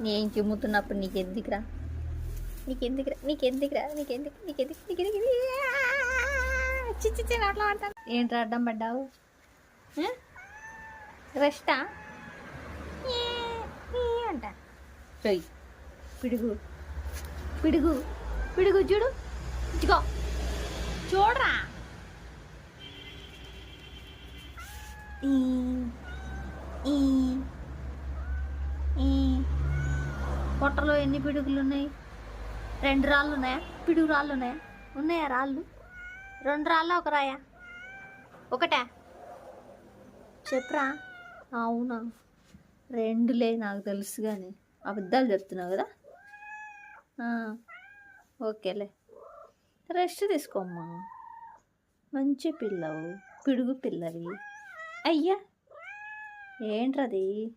నేను చిమ్ముతున్నప్పుడు నీకెందుకురా? నీకెందుకురా? నీకెందుకురా? నీకెందుకు? నీకెందుకు? నీకెందుకు? చిచ్చి చిన్న అట్లా పడతాను ఏంట్రా అడ్డం పడ్డావు? రెస్టా? అంట. చెయ్యి. పిడుగు. పిడుగు. పిడుగు చూడు. ఇదిగో. చూడరా? ఈ, ఈ, ఈ. పొట్టలో ఎన్ని పిడుగులు ఉన్నాయి రెండు రాళ్ళు ఉన్నాయా పిడుగు రాళ్ళు ఉన్నాయా ఉన్నాయా రాళ్ళు? రెండు రాళ్ళ ఒక రాయా? ఒకటే? చెప్పరా. అవునా? రెండులే నాకు తెలుసు కానీ అబద్ధాలు చెప్తున్నావు కదా? ఓకేలే. రెస్ట్ తీసుకోమ్మా. మంచి పిల్లవు పిడుగు పిల్లవి. అయ్యా! ఏంట్రది?